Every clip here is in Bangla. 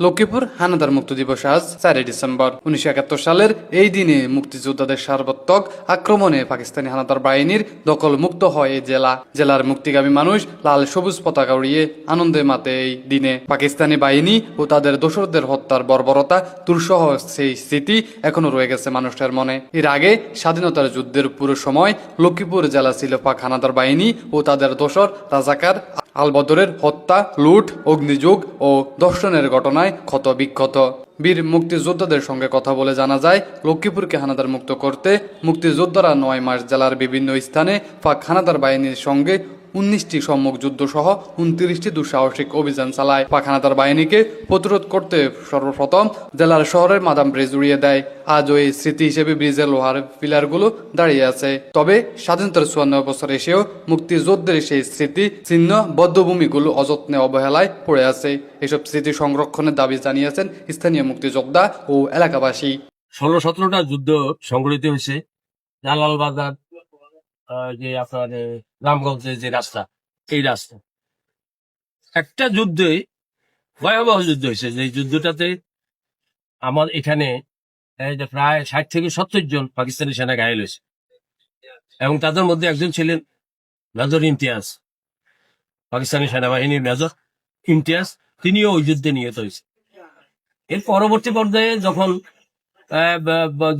লক্ষ্মীপুর হানাদার মুক্তি দিবস আজ চারই ডিসেম্বর। উনিশশো একাত্তর সালের এই দিনে মুক্তিযোদ্ধাদের সার্বত্মক আক্রমণে পাকিস্তানি হানাদার বাহিনীর দখল মুক্ত হয় এই জেলা। জেলার মুক্তিগামী মানুষ লাল সবুজ পতাকা উড়িয়ে আনন্দে মাতে এই দিনে। পাকিস্তানি বাহিনী ও তাদের দোসরদের হত্যার বর্বরতা দুঃসহ সেই স্মৃতি এখনও রয়ে গেছে মানুষের মনে। এর আগে স্বাধীনতার যুদ্ধের পুরো সময় লক্ষ্মীপুর জেলা ছিল পাক হানাদার বাহিনী ও তাদের দোসর রাজাকার আলবদরের হত্যা, লুট, অগ্নিযুগ ও দর্শনের ঘটনায় ক্ষত বিক্ষত। বীর মুক্তিযোদ্ধাদের সঙ্গে কথা বলে জানা যায়, লক্ষ্মীপুরকে হানাদার মুক্ত করতে মুক্তিযোদ্ধারা নয় মাস জেলার বিভিন্ন স্থানে পাক হানাদার বাহিনীর সঙ্গে উনিশটি সম্মুখ যুদ্ধ সহ উনত্রিশটি দুঃসাহসিক অভিযান চালায়। পাক হানাদার বাহিনীকে প্রতিরোধ করতে সর্বপ্রথম জেলার শহরের মাদাম ব্রিজ উড়িয়ে দেয়। আজ ওই স্মৃতি হিসেবে ব্রিজের লোহার পিলারগুলো দাঁড়িয়ে আছে। তবে স্বাধীনতার চুয়ান্ন বছর এসেও মুক্তিযুদ্ধের সেই স্মৃতি চিহ্ন বদ্ধভূমিগুলো অযত্নে অবহেলায় পড়ে আছে। এসব স্মৃতি সংরক্ষণের দাবি জানিয়েছেন স্থানীয় মুক্তিযোদ্ধা ও এলাকাবাসী। ষোলো সতেরোটা যুদ্ধ সংগঠিত হয়েছে। জালাল বাজার আহ, যে আপনার এ, রামগঞ্জের যে রাস্তা এই রাস্তা। একটা যুদ্ধে ভয়াবহ যুদ্ধ হয়েছে। যে যুদ্ধটাতে আমার এখানে প্রায় ষাট থেকে সত্তর জন পাকিস্তানি সেনা ঘায়েল হয়েছে। এবং তাদের মধ্যে একজন ছিলেন মেজর ইমতিয়াজ পাকিস্তানি সেনাবাহিনীর মেজর ইমতিয়াজ। তিনিও ওই যুদ্ধে নিহত হয়েছে। এর পরবর্তী পর্যায়ে যখন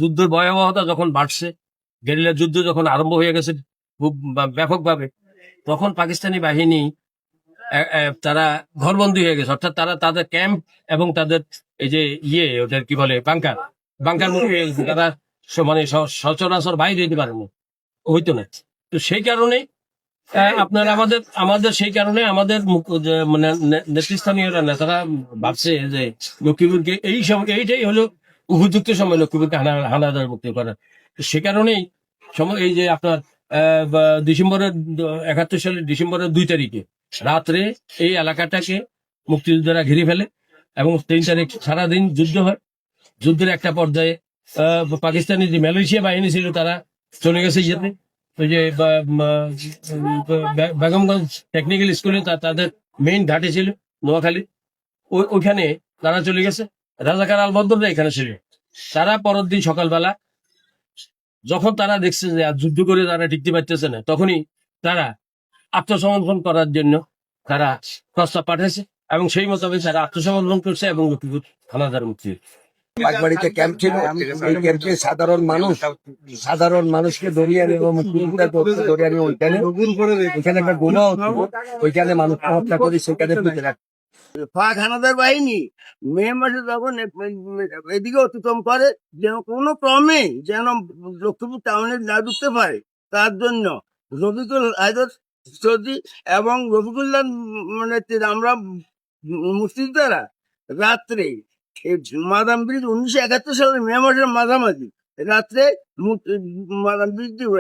যুদ্ধের ভয়াবহতা যখন বাড়ছে গেরিলা যুদ্ধ যখন আরম্ভ হয়ে গেছে খুব ব্যাপকভাবে, তখন পাকিস্তানি বাহিনী তারা ঘরবন্দি হয়ে গেছে। অর্থাৎ তারা তাদের ক্যাম্প এবং তাদের এই যে ইয়ে ওদের কি বলে, বাংকার বাংকার মুখে হয়ে গেছে। তারা মানে সচরাচর বাইরে যেতে পারেনি হইতো না। তো সেই কারণে আপনার আমাদের আমাদের সেই কারণে আমাদের মানে নেতৃস্থানীয়রা, নেতারা ভাবছে যে লক্ষ্মীপুরকে এই সময় এইটাই হলো উপযুক্ত সময় লক্ষ্মীপুরকে হানা হানাদার মুক্তি করার সে কারণেই এই যে আপনার ডিসেম্বরের একাত্তর সালের ডিসেম্বরের দুই তারিখে রাত্রে এই এলাকাটাকে মুক্তিযোদ্ধারা ঘিরে ফেলে এবং তিন তারিখ সারাদিন যুদ্ধ হয়। যুদ্ধের একটা পর্যায়ে পাকিস্তানি যে মালয়েশিয়া বাহিনী ছিল তারা চলে গেছে ইয়েতে ওই যে বেগমগঞ্জ টেকনিক্যাল স্কুলে তাদের মেইন ঘাটে ছিল নোয়াখালী। ওই- ওইখানে তারা চলে গেছে। রাজাকার আলবদররা এখানে ছিল তারা পরের দিন সকালবেলা যখন তারা দেখছে যে যুদ্ধ করে তারা টিকতে পারতেছে না, তখনই তারা আত্মসমর্পণ করার জন্য তারা প্রস্তাব পাঠাইছে এবং সেই মোতাবেক তারা আত্মসমর্পণ করছে এবং হানাদার মুক্তি সাধারণ মানুষ, সাধারণ মানুষকে পুঁতে হানাদার বাহিনী মে মাসে যখন এদিকে অতিক্রম করে, যেন কোনো ক্রমে যেন লক্ষ্মীপুর টাউনে না ঢুকতে পারে। তার জন্য রফিকুল হায়দর চৌধুরী এবং রফিকুল্লাহ মানে আমরা মুক্তিযোদ্ধারা রাত্রে মাদাম ব্রিজ উনিশশো একাত্তর সালের মে মাসের মাঝামাঝি রাত্রে মাদাম ব্রিজ দিয়ে